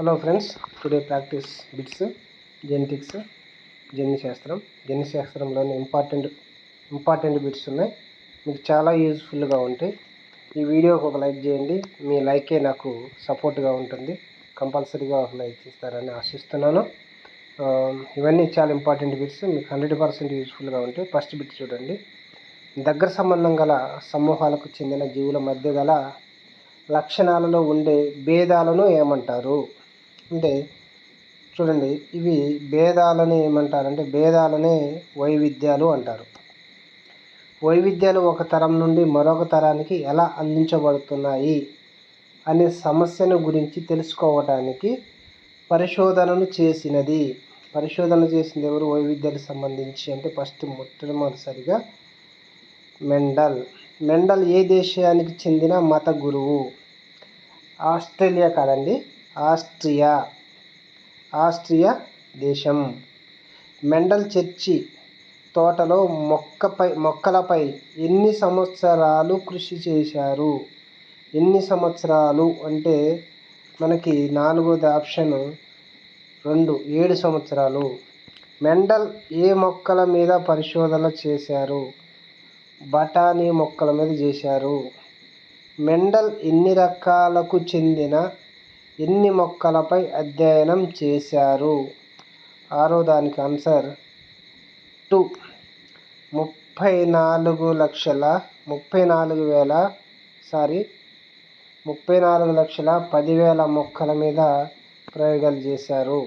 Hello friends today practice bits genetics జన్యుశాస్త్రం జన్యుశాస్త్రంలోని important important bits ఉన్నాయి. మీకు చాలా యూజ్ఫుల్గా ఉంటాయి. ఈ వీడియోకి ఒక లైక్ చేయండి. మీ లైకే నాకు సపోర్ట్గా ఉంటుంది. కంపల్సరీగా ఒక లైక్ ఇస్తారని ఆశిస్తున్నాను. Um, ఇవన్నీ చాలా ఇంపార్టెంట్ బిట్స్ మీకు హండ్రెడ్ పర్సెంట్ యూజ్ఫుల్గా ఉంటాయి. ఫస్ట్ బిట్ చూడండి. దగ్గర సంబంధం గల సమూహాలకు చెందిన జీవుల మధ్య గల లక్షణాలలో ఉండే భేదాలను ఏమంటారు? అంటే చూడండి ఇవి భేదాలని ఏమంటారంటే భేదాలనే వైవిధ్యాలు అంటారు. వైవిధ్యాలు ఒక తరం నుండి మరొక తరానికి ఎలా అందించబడుతున్నాయి అనే సమస్యను గురించి తెలుసుకోవడానికి పరిశోధనలు చేసినది. పరిశోధన చేసింది ఎవరు? వైవిధ్యాలకు సంబంధించి అంటే ఫస్ట్ మొట్టమొదటిసారిగా మెండల్. మెండల్ ఏ దేశానికి చెందిన మత గురువు? ఆస్ట్రేలియా కాదండి. ఆస్ట్రియా ఆస్ట్రియా దేశం. మెండల్ చర్చి తోటలో మొక్కపై మొక్కలపై ఎన్ని సంవత్సరాలు కృషి చేశారు? ఎన్ని సంవత్సరాలు అంటే మనకి నాలుగోది ఆప్షన్ రెండు ఏడు సంవత్సరాలు. మెండల్ ఏ మొక్కల మీద పరిశోధన చేశారు? బఠానీ మొక్కల మీద చేశారు. మెండల్ ఎన్ని రకాలకు చెందిన ఎన్ని మొక్కలపై అధ్యయనం చేశారు? ఆరో దానికి ఆన్సర్ టూ ముప్పై నాలుగు లక్షల ముప్పై నాలుగు వేల సారీ ముప్పై నాలుగు లక్షల పదివేల మొక్కల మీద ప్రయోగాలు చేశారు.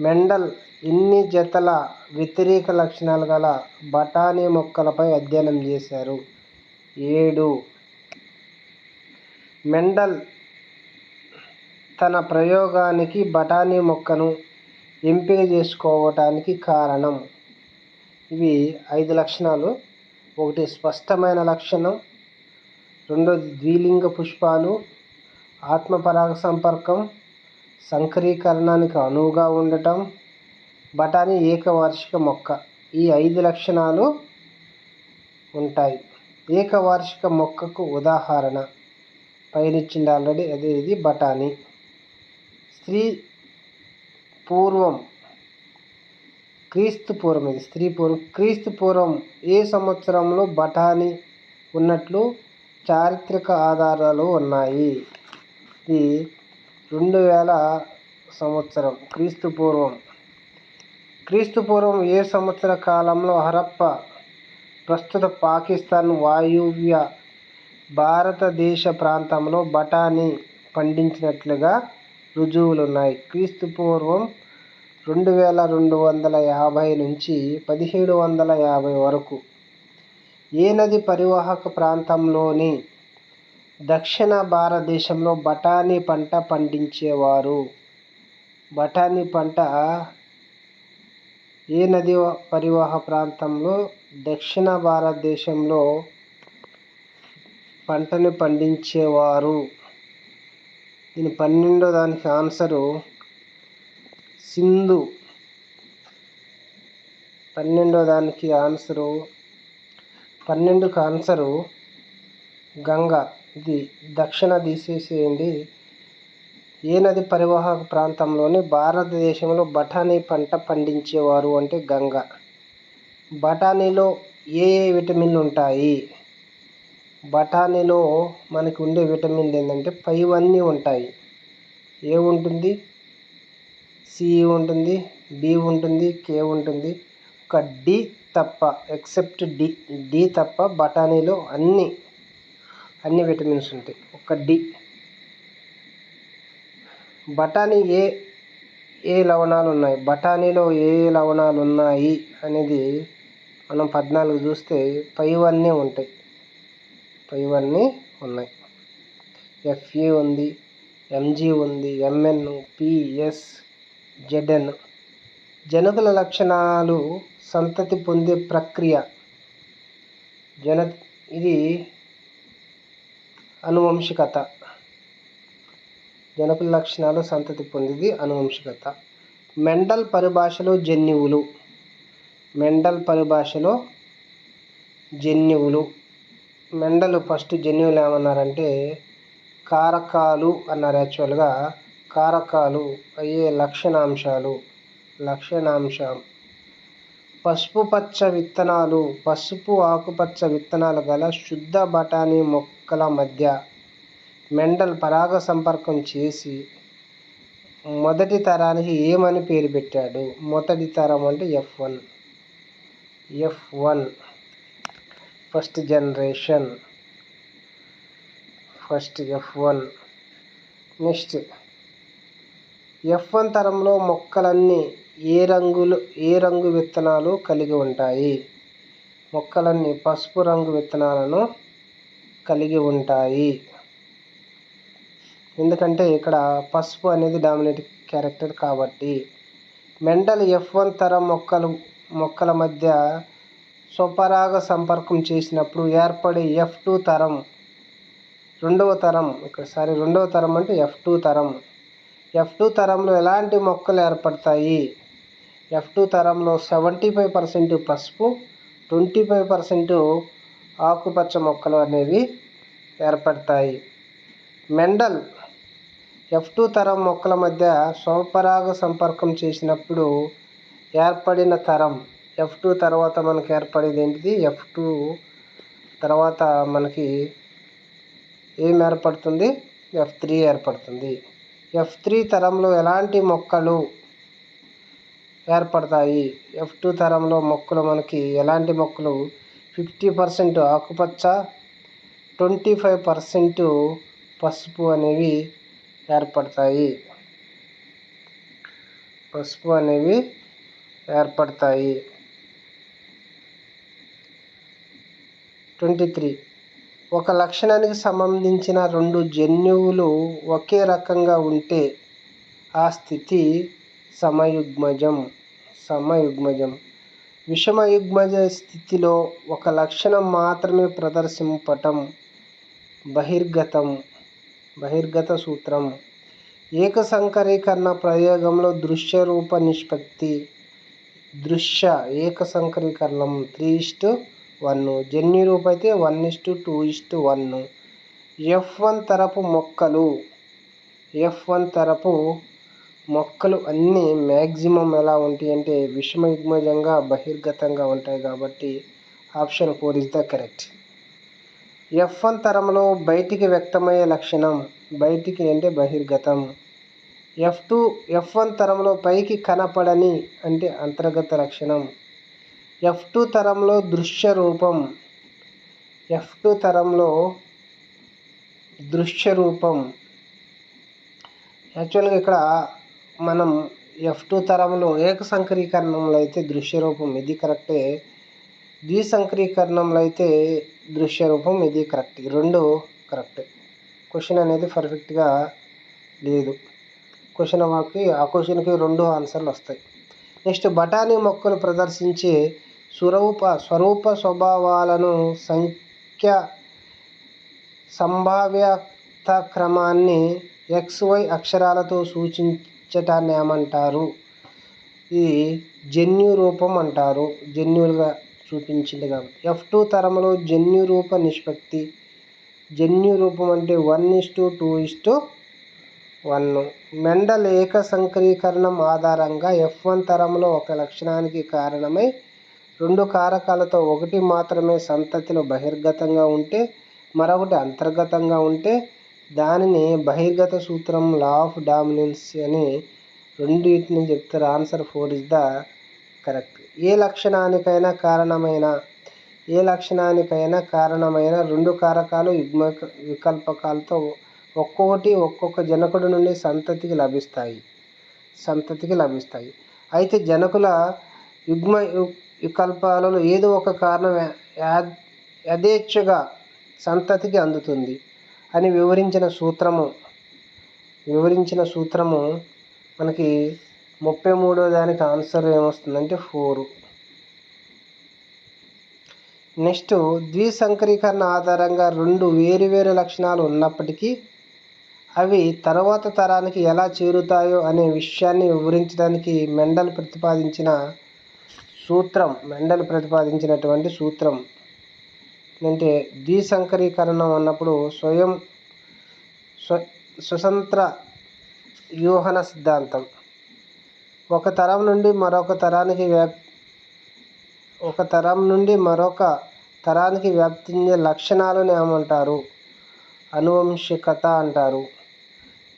మెండల్ ఇన్ని జతల వ్యతిరేక లక్షణాలు గల బఠానీ మొక్కలపై అధ్యయనం చేశారు. ఏడు. మెండల్ తన ప్రయోగానికి బఠానీ మొక్కను ఎంపిక చేసుకోవటానికి కారణం. ఇవి ఐదు లక్షణాలు. ఒకటి స్పష్టమైన లక్షణం. రెండోది ద్విలింగ పుష్పాలు. ఆత్మపరాగ సంపర్కం. సంకరీకరణానికి అనువుగా ఉండటం. బఠానీ ఏకవార్షిక మొక్క. ఈ ఐదు లక్షణాలు ఉంటాయి. ఏకవార్షిక మొక్కకు ఉదాహరణ. పైనిచ్చింది ఆల్రెడీ. అదే ఇది బఠానీ. స్త్రీ పూర్వం క్రీస్తు పూర్వం ఇది స్త్రీ పూర్వం క్రీస్తు పూర్వం ఏ సంవత్సరంలో బఠానీ ఉన్నట్లు చారిత్రక ఆధారాలు ఉన్నాయి? ఇది రెండు వేల సంవత్సరం క్రీస్తు పూర్వం క్రీస్తు పూర్వం ఏ సంవత్సర కాలంలో హరప్ప ప్రస్తుత పాకిస్తాన్ వాయువ్య భారతదేశ ప్రాంతంలో బఠానీ పండించినట్లుగా రుజువులు ఉన్నాయి క్రీస్తు పూర్వం రెండు వేల రెండు వందల యాభై నుంచి పదిహేడు వందల యాభై వరకు ఏ నది పరివాహక ప్రాంతంలోని దక్షిణ భారతదేశంలో బఠానీ పంట పండించేవారు? బఠానీ పంట ఏ నది పరివాహ ప్రాంతంలో దక్షిణ భారతదేశంలో పంటను పండించేవారు? దీని పన్నెండో దానికి ఆన్సరు సింధు. పన్నెండో దానికి ఆన్సరు పన్నెండుకి ఆన్సరు గంగ. ఇది దక్షిణ తీసేసేయండి ఏ నది పరివాహక ప్రాంతంలోని భారతదేశంలో బఠానీ పంట పండించేవారు అంటే గంగ. బఠానీలో ఏ ఏ విటమిన్లు ఉంటాయి? బఠానీలో మనకి ఉండే విటమిన్లు ఏంటంటే పైవన్నీ ఉంటాయి. ఏ ఉంటుంది? సి ఉంటుంది బి ఉంటుంది కే ఉంటుంది. ఒక డి తప్ప ఎక్సెప్ట్ డి డి తప్ప బఠానీలో అన్ని అన్ని విటమిన్స్ ఉంటాయి. ఒక డి. బఠానీ ఏ ఏ లవణాలు ఉన్నాయి? బఠానీలో ఏ ఏ లవణాలు ఉన్నాయి అనేది మనం పద్నాలుగు చూస్తే పైవన్నీ ఉంటాయి. ఇవన్నీ ఉన్నాయి. ఎఫ్ఏ ఉంది ఎంజీ ఉంది ఎంఎన్ పిఎస్ జెడ్ఎన్ జనకుల లక్షణాలు సంతతి పొందే ప్రక్రియ. జన ఇది అనువంశికత. జనకుల లక్షణాలు సంతతి పొందిది అనువంశికత. మెండల్ పరిభాషలో జన్యువులు. మెండల్ పరిభాషలో జన్యువులు. మెండలు ఫస్ట్ జన్యువులు ఏమన్నారంటే కారకాలు అన్నారు యాక్చువల్గా. కారకాలు అయ్యే లక్షణాంశాలు. లక్షణాంశం. పసుపు పచ్చ విత్తనాలు. పసుపు ఆకుపచ్చ విత్తనాలు గల శుద్ధ బఠానీ మొక్కల మధ్య మెండల్ పరాగ సంపర్కం చేసి మొదటి తరానికి ఏమని పేరు పెట్టాడు? మొదటి తరం అంటే F one. F one. First generation first F one. Next F one తరంలో మొక్కలన్నీ ఏ రంగులు ఏ రంగు విత్తనాలు కలిగి ఉంటాయి? మొక్కలన్నీ పసుపు రంగు విత్తనాలను కలిగి ఉంటాయి. ఎందుకంటే ఇక్కడ పసుపు అనేది డామినేట్ క్యారెక్టర్ కాబట్టి. మెంటల్ ఎఫ్ వన్ తరం మొక్కలు మొక్కల మధ్య స్వపరాగ సంపర్కం చేసినప్పుడు ఏర్పడే ఎఫ్ టూ తరం. రెండవ తరం. ఇక్కడ సారీ రెండవ తరం అంటే ఎఫ్ టూ తరం. ఎఫ్ టూ తరంలో ఎలాంటి మొక్కలు ఏర్పడతాయి? ఎఫ్ టూ తరంలో సెవెంటీ ఫైవ్ పర్సెంట్ పసుపు ట్వంటీ ఫైవ్ పర్సెంట్ ఆకుపచ్చ మొక్కలు అనేవి ఏర్పడతాయి. మెండల్. ఎఫ్ టూ తరం మొక్కల మధ్య స్వపరాగ సంపర్కం చేసినప్పుడు ఏర్పడిన తరం. ఎఫ్ టూ తర్వాత మనకి ఏర్పడేది ఏంటిది? ఎఫ్ టూ తర్వాత మనకి ఏం ఏర్పడుతుంది? ఎఫ్ త్రీ ఏర్పడుతుంది. ఎఫ్ త్రీ తరంలో ఎలాంటి మొక్కలు ఏర్పడతాయి? ఎఫ్ టూ తరంలో మొక్కలు మనకి ఎలాంటి మొక్కలు? ఫిఫ్టీ పర్సెంట్ ఆకుపచ్చ ట్వంటీ ఫైవ్ పర్సెంట్ పసుపు అనేవి ఏర్పడతాయి. పసుపు అనేవి ఏర్పడతాయి. ట్వంటీ త్రీ ఒక లక్షణానికి సంబంధించిన రెండు జన్యువులు ఒకే రకంగా ఉంటే ఆ స్థితి సమయుగ్మజం సమయుగ్మజం. విషమయుగ్మజ స్థితిలో ఒక లక్షణం మాత్రమే ప్రదర్శింపటం బహిర్గతం బహిర్గత సూత్రం. ఏకసంకరీకరణ ప్రయోగంలో దృశ్య రూప నిష్పత్తి దృశ్య ఏకసంకరీకరణం త్రీ ఇస్టు వన్. జన్యు రూపు అయితే one is to two is to one. F one తరపు మొక్కలు. ఎఫ్ వన్ తరపు మొక్కలు అన్నీ మ్యాక్సిమం ఎలా ఉంటాయి అంటే విషమయుగ్మజంగా బహిర్గతంగా ఉంటాయి కాబట్టి option four is the correct. F one తరంలో బయటికి వ్యక్తమయ్యే లక్షణం బయటికి అంటే బహిర్గతం. ఎఫ్ టూ ఎఫ్ వన్ తరంలో పైకి కనపడని అంటే అంతర్గత లక్షణం. ఎఫ్ టూ తరంలో దృశ్య రూపం ఎఫ్ టూ తరంలో దృశ్య రూపం. యాక్చువల్గా ఇక్కడ మనం ఎఫ్ టూ తరంలో ఏకసంకరీకరణంలో అయితే దృశ్య రూపం ఇది కరెక్టే. ద్విసంకరీకరణంలో అయితే దృశ్య రూపం ఇది కరెక్ట్. రెండు కరెక్ట్. క్వశ్చన్ అనేది పర్ఫెక్ట్గా లేదు. క్వశ్చన్ మాకు ఆ క్వశ్చన్కి రెండు ఆన్సర్లు వస్తాయి. నెక్స్ట్ బఠానీ మొక్కలు ప్రదర్శించే స్వరూప స్వరూప స్వభావాలను సంఖ్య సంభావ్యత క్రమాన్ని ఎక్స్ వై అక్షరాలతో సూచించటాన్ని ఏమంటారు? ఇది జన్యు రూపం అంటారు. జన్యులుగా చూపించింది కాబట్టి. ఎఫ్ టూ తరంలో జన్యు రూప నిష్పత్తి. జన్యు రూపం అంటే one is to two is to one Mendel ఏక సంకరీకరణం ఆధారంగా ఎఫ్ వన్ తరంలో ఒక లక్షణానికి కారణమై రెండు కారకాలతో ఒకటి మాత్రమే సంతతిలో బహిర్గతంగా ఉంటే మరొకటి అంతర్గతంగా ఉంటే దానిని బహిర్గత సూత్రం లా ఆఫ్ డామినెన్స్ అని రెండింటిని చెప్తారు. Answer four is the correct. ఏ లక్షణానికైనా కారణమైన ఏ లక్షణానికైనా కారణమైన రెండు కారకాలు యుగ్మ వికల్పకాలతో ఒక్కొక్కటి ఒక్కొక్క జనకుడి నుండి సంతతికి లభిస్తాయి. సంతతికి లభిస్తాయి. అయితే జనకుల యుగ్మ వికల్పాలలో ఏదో ఒక కారణం యథేచ్ఛగా సంతతికి అందుతుంది అని వివరించిన సూత్రము. వివరించిన సూత్రము మనకి ముప్పై మూడో దానికి ఆన్సర్ ఏమొస్తుందంటే ఫోరు. నెక్స్ట్ ద్విసంకరీకరణ ఆధారంగా రెండు వేరు వేరు లక్షణాలు ఉన్నప్పటికీ అవి తర్వాత తరానికి ఎలా చేరుతాయో అనే విషయాన్ని వివరించడానికి మెండల్ ప్రతిపాదించిన సూత్రం మెండల్ ప్రతిపాదించినటువంటి సూత్రం. అంటే ద్విసంకరీకరణం అన్నప్పుడు స్వయం స్వ స్వతంత్ర వ్యూహన సిద్ధాంతం. ఒక తరం నుండి మరొక తరానికి వ్యాప్ ఒక తరం నుండి మరొక తరానికి వ్యాప్తించే లక్షణాలను ఏమంటారు? అనువంశికత అంటారు.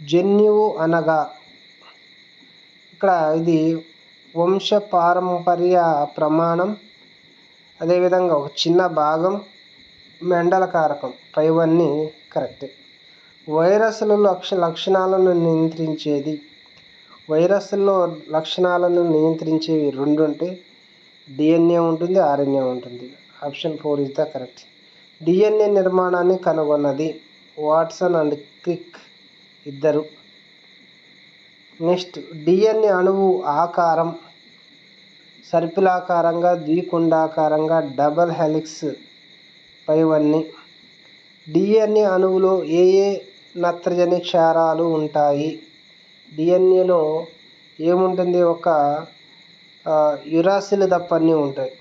జన్యువు అనగా ఇక్కడ ఇది వంశ పారంపర్య ప్రమాణం అదేవిధంగా ఒక చిన్న భాగం మెండల కారకం పైవన్నీ కరెక్టే. వైరస్లు లక్ష లక్షణాలను నియంత్రించేది. వైరస్లో లక్షణాలను నియంత్రించేవి రెండు ఉంటాయి డిఎన్ఏ ఉంటుంది ఆర్ఎన్ఏ ఉంటుంది. Option four is the correct DNA నిర్మాణాన్ని కనుగొన్నది వాట్సన్ అండ్ క్రిక్ ఇద్దరు. నెక్స్ట్ డిఎన్ఏ అణువు ఆకారం సర్పిలాకారంగా ద్వికుండాకారంగా డబల్ హెలిక్స్ పైవన్నీ. డిఎన్ఏ అణువులో ఏ ఏ నత్రజని క్షారాలు ఉంటాయి? డిఎన్ఏలో ఏముంటుంది? ఒక యురాసిల్ తప్ప అన్నీ ఉంటాయి.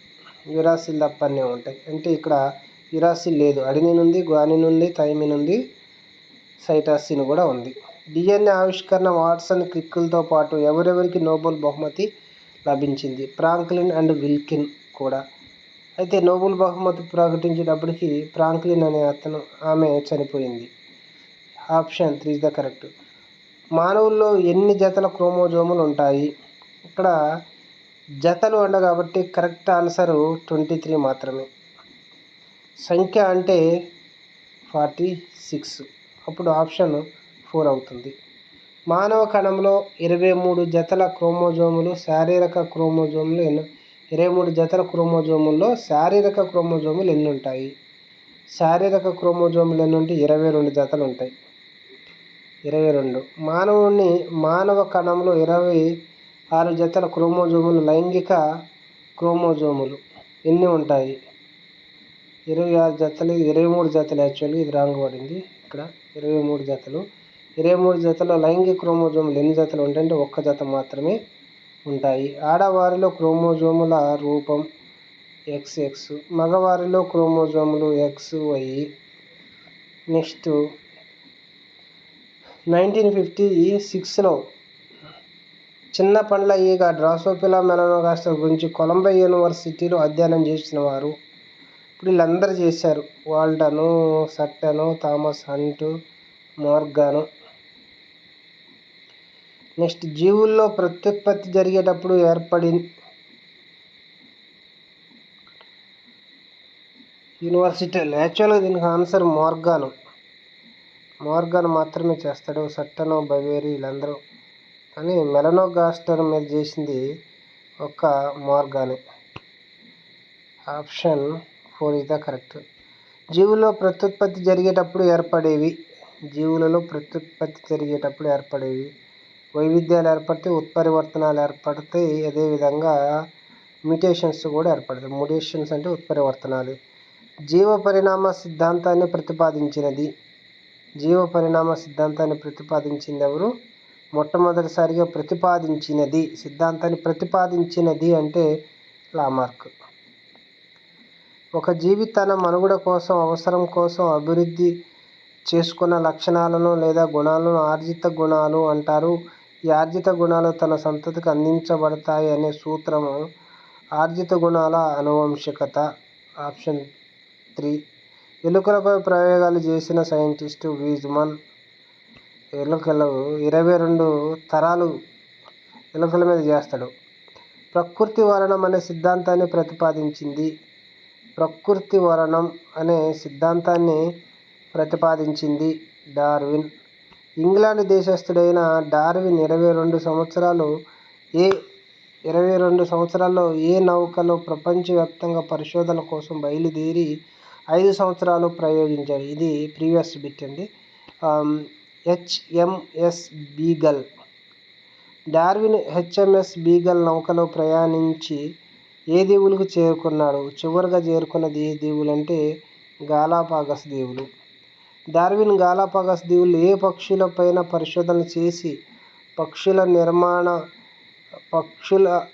యురాసిల్ తప్ప అన్నీ ఉంటాయి. అంటే ఇక్కడ యురాసిల్ లేదు. అడినిన్ ఉంది గ్వానిన్ ఉంది థైమిన్ ఉంది సైటాసిన్ కూడా ఉంది. డిఎన్ఏ ఆవిష్కరణ వాట్సన్ క్రిక్కులతో పాటు ఎవరెవరికి నోబెల్ బహుమతి లభించింది? ఫ్రాంక్లిన్ అండ్ విల్కిన్ కూడా. అయితే నోబెల్ బహుమతి ప్రకటించేటప్పటికి ఫ్రాంక్లిన్ అనే అతను ఆమె చనిపోయింది. Option three the correct. మానవుల్లో ఎన్ని జతల క్రోమోజోములు ఉంటాయి? ఇక్కడ జతలు అండ కాబట్టి కరెక్ట్ ఆన్సర్ ట్వంటీ త్రీ మాత్రమే. సంఖ్య అంటే ఫార్టీ సిక్స్. అప్పుడు ఆప్షన్ ఫోర్ అవుతుంది. మానవ కణంలో ఇరవై మూడు జతల క్రోమోజోములు శారీరక క్రోమోజోములు ఎన్ని ఇరవై మూడు జతల క్రోమోజోముల్లో శారీరక క్రోమోజోములు ఎన్ని ఉంటాయి? శారీరక క్రోమోజోములు ఎన్ని ఉంటే ఇరవై రెండు జతలు ఉంటాయి. ఇరవై రెండు. మానవుని మానవ కణంలో ఇరవై ఆరు జతల క్రోమోజోములు లైంగిక క్రోమోజోములు ఎన్ని ఉంటాయి? ఇరవై ఆరు జతలు ఇరవై మూడు జతలు యాక్చువల్లీ ఇది రాంగ్ పడింది ఇక్కడ ఇరవై మూడు జతలు ఇరవై మూడు జతల లైంగిక క్రోమోజోములు ఎన్ని జతలు ఉంటాయంటే ఒక్క జత మాత్రమే ఉంటాయి. ఆడవారిలో క్రోమోజోముల రూపం ఎక్స్ ఎక్స్ మగవారిలో క్రోమోజోములు X Y next nineteen fifty సిక్స్లో చిన్న పండ్ల ఈగ డ్రాసోఫిలా మెలనోగాస్టర్ గురించి కొలంబో యూనివర్సిటీలో అధ్యయనం చేసిన వారు. ఇప్పుడు వీళ్ళందరూ చేశారు. Walton Sutton Thomas Hunt Morgan. Next జీవుల్లో ప్రత్యుత్పత్తి జరిగేటప్పుడు ఏర్పడి యూనివర్సిటీ యాక్చువల్గా దీనికి ఆన్సర్ మోర్గాను. మోర్గాన్ మాత్రమే చేస్తాడు. సట్టను బవేరి వీళ్ళందరూ. కానీ మెలనోగాస్టర్ మీద చేసింది ఒక మార్గానే. Option four is the correct. జీవుల్లో ప్రత్యుత్పత్తి జరిగేటప్పుడు ఏర్పడేవి. జీవులలో ప్రత్యుత్పత్తి జరిగేటప్పుడు ఏర్పడేవి. వైవిధ్యాలు ఏర్పడితే ఉత్పరివర్తనాలు ఏర్పడతాయి అదేవిధంగా మ్యూటేషన్స్ కూడా ఏర్పడతాయి. మ్యూటేషన్స్ అంటే ఉత్పరివర్తనాలు. జీవ పరిణామ సిద్ధాంతాన్ని ప్రతిపాదించినది. జీవ పరిణామ సిద్ధాంతాన్ని ప్రతిపాదించింది ఎవరు మొట్టమొదటిసారిగా ప్రతిపాదించినది. సిద్ధాంతాన్ని ప్రతిపాదించినది అంటే లామార్క్. ఒక జీవి తన మనుగడ కోసం అవసరం కోసం అభివృద్ధి చేసుకున్న లక్షణాలను లేదా గుణాలను ఆర్జిత గుణాలు అంటారు. ఈ ఆర్జిత గుణాలు తన సంతతికి అందించబడతాయి అనే సూత్రము ఆర్జిత గుణాల అనువంశికత ఆప్షన్ త్రీ. ఎలుకలపై ప్రయోగాలు చేసిన సైంటిస్టు వీజ్మన్ ఎలుకలు ఇరవై రెండు తరాలు ఎలుకల మీద చేస్తాడు. ప్రకృతి వరణం అనే సిద్ధాంతాన్ని ప్రతిపాదించింది. ప్రకృతి వరణం అనే సిద్ధాంతాన్ని ప్రతిపాదించింది డార్విన్. ఇంగ్లాండ్ దేశస్థుడైన డార్విన్ ఇరవై రెండు సంవత్సరాలు ఏ ఇరవై రెండు సంవత్సరాల్లో ఏ నౌకలో ప్రపంచవ్యాప్తంగా పరిశోధన కోసం బయలుదేరి ఐదు సంవత్సరాలు ప్రయోగించాడు. ఇది ప్రీవియస్ బిట్ అండి. HMS Beagle. Darwin HMS Beagle నౌకలో ప్రయాణించి ఏ దేవులకు చేరుకున్నాడు? చివరిగా చేరుకున్నది ఏ దీవులు అంటే గాలాపాగస్ దేవులు. డార్విన్ గాలాపాగస్ దీవులు ఏ పక్షులపైన పరిశోధన చేసి పక్షుల నిర్మాణ పక్షుల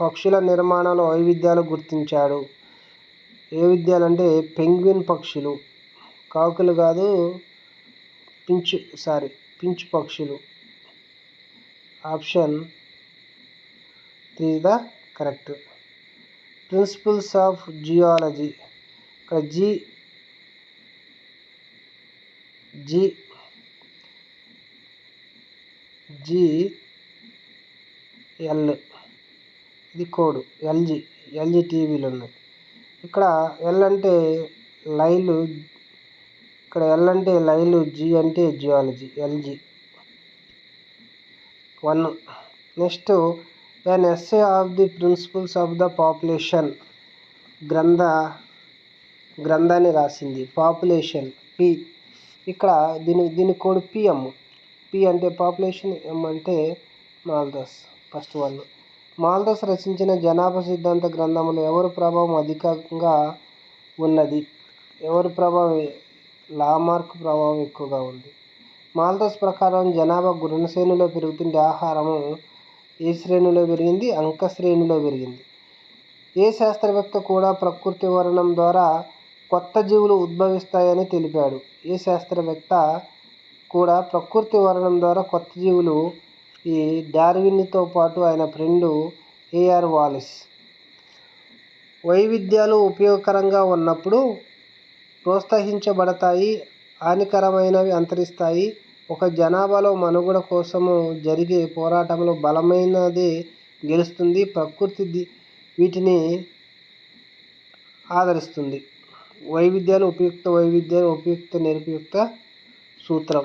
పక్షుల నిర్మాణంలో వైవిధ్యాలు గుర్తించాడు? ఏ విద్యాలు అంటే పెంగ్విన్ పక్షులు. కాకులు కాదు పించు సారీ పించు పక్షులు. Option three the correct. Principles of geology. ఇక్కడ జీ జి జి ఎల్. ఇది కోడ్ ఎల్జి ఎల్జి టీవీలు ఉన్నాయి. ఇక్కడ ఎల్ అంటే లైలు ఇక్కడ ఎల్ అంటే లైలు జి అంటే geology LG one. Next an essay of the principles of the population గ్రంథ గ్రంథాన్ని రాసింది. పాపులేషన్ పి ఇక్కడ దీని దీని కోడ్ పిఎం పి అంటే పాపులేషన్ ఎం అంటే మాల్దస్ ఫస్ట్ వన్ మాల్దస్ రచించిన జనాభా సిద్ధాంత గ్రంథంలో ఎవరి ప్రభావం అధికంగా ఉన్నది? ఎవరి ప్రభావం లామార్క్ ప్రభావం ఎక్కువగా ఉంది? మాల్దస్ ప్రకారం జనాభా గుణ శ్రేణిలో ఆహారము ఏ శ్రేణిలో పెరిగింది? అంక శ్రేణిలో పెరిగింది. ఏ శాస్త్రవేత్త కూడా ప్రకృతి వర్ణం ద్వారా కొత్త జీవులు ఉద్భవిస్తాయని తెలిపాడు. ఈ శాస్త్రవేత్త కూడా ప్రకృతి వర్ణం ద్వారా కొత్త జీవులు ఈ డార్విన్తో పాటు ఆయన ఫ్రెండు ఏఆర్ వాలిస్ వైవిధ్యాలు ఉపయోగకరంగా ఉన్నప్పుడు ప్రోత్సహించబడతాయి హానికరమైనవి అంతరిస్తాయి. ఒక జనాభాలో మనుగడ కోసము జరిగే పోరాటంలో బలమైనది గెలుస్తుంది ప్రకృతి వీటిని ఆదరిస్తుంది. వైవిధ్యాలు ఉపయుక్త వైవిధ్యాలు ఉపయుక్త నిరుపయుక్త సూత్రం.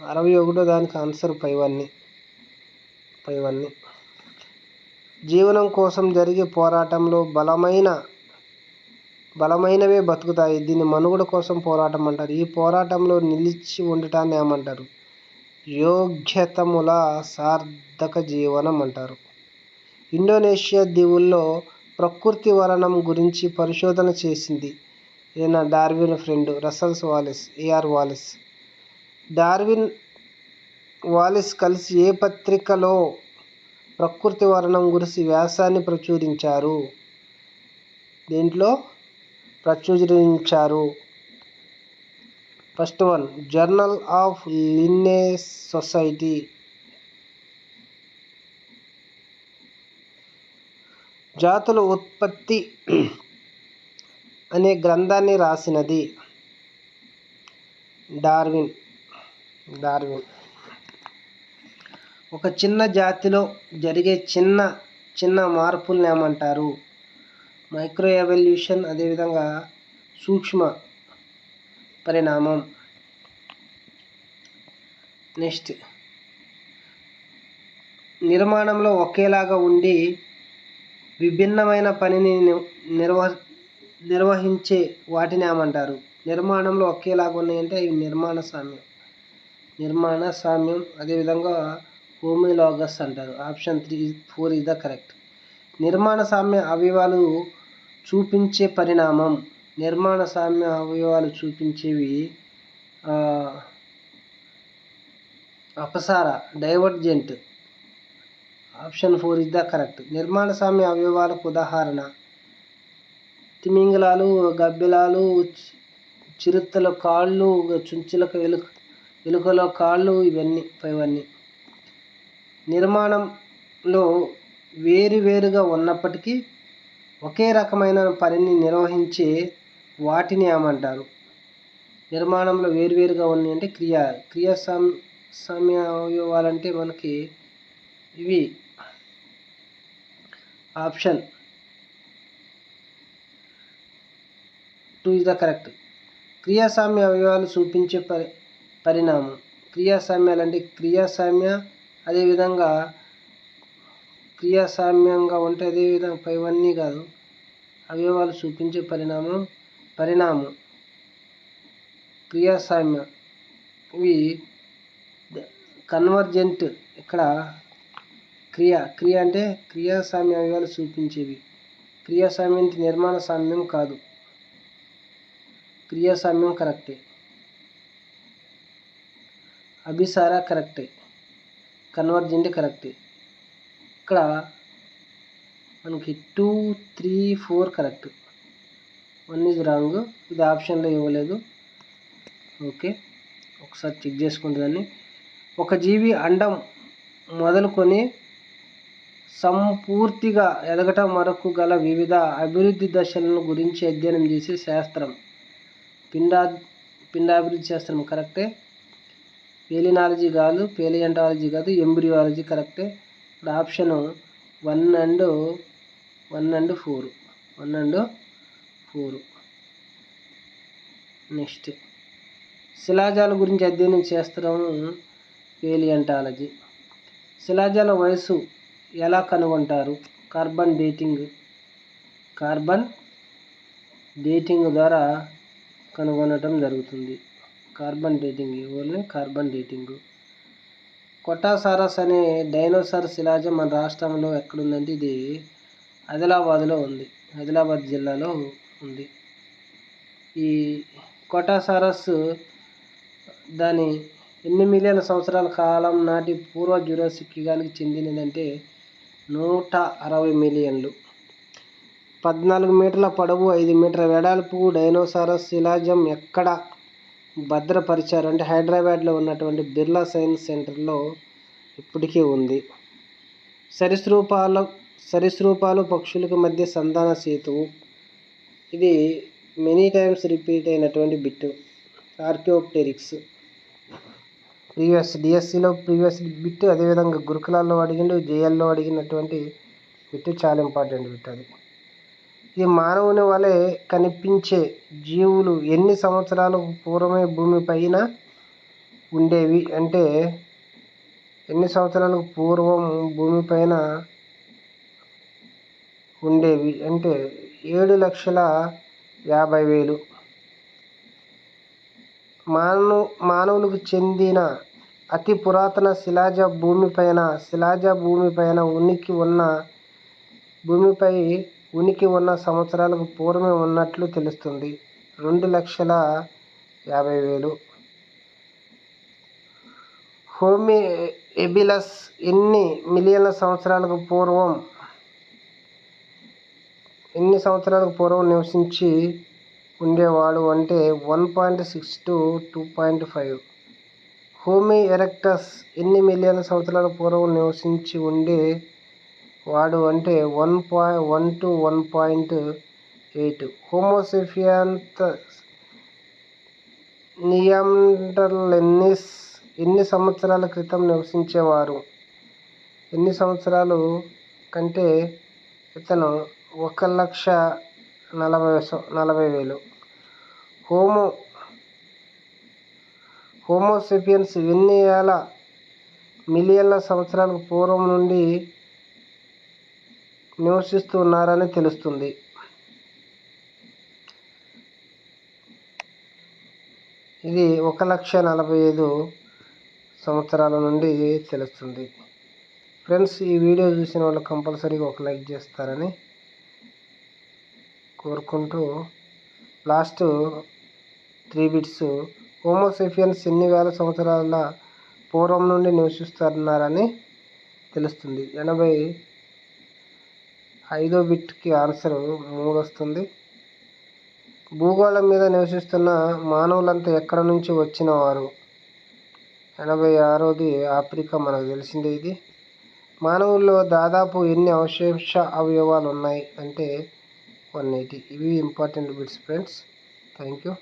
అరవై ఒకటో దానికి ఆన్సర్ పైవన్నీ. పైవన్నీ. జీవనం కోసం జరిగే పోరాటంలో బలమైన బలమైనవే బతుకుతాయి. దీన్ని మనుగడ కోసం పోరాటం అంటారు. ఈ పోరాటంలో నిలిచి ఉండటాన్ని ఏమంటారు? యోగ్యతముల సార్థక జీవనం అంటారు. ఇండోనేషియా దీవుల్లో ప్రకృతి వలనం గురించి పరిశోధన చేసింది. ఈయన Darwin friend Russel's Wallace AR Wallace. Darwin Wallace కలిసి ఏ పత్రికలో ప్రకృతి వర్ణం గురించి వ్యాసాన్ని ప్రచురించారు? దీంట్లో ప్రచురించారు? First one journal of Linnean Society. జాతుల ఉత్పత్తి అనే గ్రంథాన్ని రాసినది డార్విన్. డార్విన్. ఒక చిన్న జాతిలో జరిగే చిన్న చిన్న మార్పులను ఏమంటారు? మైక్రో ఎవల్యూషన్ అదేవిధంగా సూక్ష్మ పరిణామం. నెక్స్ట్. నిర్మాణంలో ఒకేలాగా ఉండి విభిన్నమైన పనిని నిర్వ నిర్వహించే వాటిని ఏమంటారు? నిర్మాణంలో ఒకేలాగా ఉన్నాయంటే అవి నిర్మాణ సామ్యం. నిర్మాణ సామ్యం అదేవిధంగా హోమిలాగస్ అంటారు. Option three four is the correct. నిర్మాణ సామ్య అవయవాలు చూపించే పరిణామం. నిర్మాణ సామ్య అవయవాలు చూపించేవి అపసార divergent. Option four is the correct. నిర్మాణ సామ్య అవయవాలకు ఉదాహరణ తిమింగలాలు గబ్బిలాలు చిరుతల కాళ్ళు చుంచులకు ఎలుక ఎలుకల కాళ్ళు ఇవన్నీ ఇవన్నీ నిర్మాణంలో వేరు వేరుగా ఉన్నప్పటికీ ఒకే రకమైన పనిని నిర్వహించే వాటిని ఏమంటారు? నిర్మాణంలో వేరువేరుగా ఉన్నాయి అంటే క్రియా క్రియా సామ్ మనకి ఇవి. Option. Two is the correct క్రియాసామ్య అవయవాలు చూపించే పరి పరిణామం. క్రియాసామ్యాలు అంటే క్రియాసామ్య అదేవిధంగా క్రియాసామ్యంగా ఉంటే అదేవిధంగా పైవన్నీ కాదు. అవయవాలు చూపించే పరిణామం పరిణామం. క్రియాసామ్య. ఇవి కన్వర్జెంట్ ఇక్కడ క్రియ. క్రియ అంటే క్రియాసామ్య అవయవాలు చూపించేవి. క్రియాసామ్యం నిర్మాణ సామ్యం కాదు. క్రియాసామ్యం కరెక్టే. అభిసార కరెక్టే. కన్వర్జెంట్ కరెక్టే. ఇక్కడ మనకి two three four correct. One is wrong. ఇది ఆప్షన్లో ఇవ్వలేదు. ఓకే. ఒకసారి చెక్ చేసుకుంటే దాన్ని. ఒక జీవి అండం మొదలుకొని సంపూర్తిగా ఎదగటం వరకు గల వివిధ అభివృద్ధి దశలను గురించి అధ్యయనం చేసే శాస్త్రం. పిండా పిండాభివృద్ధి చేస్తున్నాం కరెక్టే. పేలినాలజీ కాదు పేలియంటాలజీ కాదు ఎంబ్రియాలజీ కరెక్టే. ఇప్పుడు option one and one and four one and four. Next. శిలాజాల గురించి అధ్యయనం చేస్తున్నాము పేలియంటాలజీ. శిలాజాల వయసు ఎలా కనుగొంటారు? కార్బన్ డేటింగ్ కార్బన్ డేటింగ్ ద్వారా కనుగొనటం జరుగుతుంది. Carbon dating only carbon dating. కొటాసారస్ అనే డైనోసార్ శిలాజం మన రాష్ట్రంలో ఎక్కడుందంటే ఇది ఆదిలాబాద్లో ఉంది. ఆదిలాబాద్ జిల్లాలో ఉంది. ఈ కొటాసారస్ దాని ఎన్ని మిలియన్ల సంవత్సరాల కాలం నాటి పూర్వ జురాసిక్ యుగానికి చెందినదంటే నూట అరవై మిలియన్లు. పద్నాలుగు మీటర్ల పొడవు ఐదు మీటర్ల వెడల్పు డైనోసారస్ శిలాజం ఎక్కడ భద్రపరిచారు అంటే హైదరాబాద్లో ఉన్నటువంటి బిర్లా సైన్స్ సెంటర్లో ఇప్పటికీ ఉంది. సరీసృపాల సరీసృపాలు పక్షులకు మధ్య సంధాన సేతువు. ఇది మెనీ టైమ్స్ రిపీట్ అయినటువంటి బిట్ ఆర్కియోప్టెరిక్స్. ప్రీవియస్ డిఎస్సిలో ప్రీవియస్ బిట్ అదేవిధంగా గురుకులాల్లో అడిగిండు జేఎల్లో అడిగినటువంటి బిట్ చాలా ఇంపార్టెంట్ బిట్ అది. ఇది మానవుని వలె కనిపించే జీవులు ఎన్ని సంవత్సరాలకు పూర్వమే భూమిపైన ఉండేవి? అంటే ఎన్ని సంవత్సరాలకు పూర్వం భూమిపైన ఉండేవి? అంటే ఏడు లక్షల యాభై వేలు. మానవు మానవులకు చెందిన అతి పురాతన శిలాజ భూమిపైన శిలాజ భూమిపైన ఉనికి ఉన్న భూమిపై ఉనికి ఉన్న సంవత్సరాలకు పూర్వమే ఉన్నట్లు తెలుస్తుంది. రెండు లక్షల యాభై వేలు. హోమి ఎబిలస్ ఎన్ని మిలియన్ల సంవత్సరాలకు పూర్వం ఎన్ని సంవత్సరాలకు పూర్వం నివసించి ఉండేవాడు అంటే one point six to two point five. Homo erectus ఎన్ని మిలియన్ల సంవత్సరాల పూర్వం నివసించి ఉండే వాడు అంటే one point one to one point eight. హోమోసిఫియాంత నియాండర్లెన్నిస్ ఎన్ని సంవత్సరాల క్రితం నివసించేవారు? ఎన్ని సంవత్సరాలు కంటే ఇతను ఒక లక్ష నలభై నలభై వేలు. హోమో హోమోసెపియన్స్ ఎన్ని వేల మిలియన్ల సంవత్సరాలకు పూర్వం నుండి నివసిస్తున్నారని తెలుస్తుంది. ఇది ఒక లక్ష నలభై ఐదు సంవత్సరాల నుండి తెలుస్తుంది. ఫ్రెండ్స్ ఈ వీడియో చూసిన వాళ్ళు కంపల్సరీగా ఒక లైక్ చేస్తారని కోరుకుంటూ లాస్ట్ త్రీ బిట్స్ హోమోసెఫియన్స్ ఎన్ని వేల సంవత్సరాల పూర్వం నుండి నివసిస్తున్నారని తెలుస్తుంది. ఎనభై ఐదో బిట్కి ఆన్సర్ మూడు వస్తుంది భూగోళం మీద నివసిస్తున్న మానవులంతా ఎక్కడ నుంచి వచ్చిన వారు? ఎనభై ఆరోది ఆఫ్రికా మనకు తెలిసిందే ఇది. మానవుల్లో దాదాపు ఎన్ని అవశేష అవయవాలు ఉన్నాయి అంటే వన్ ఎయిటీ. ఇవి important bits friends thank you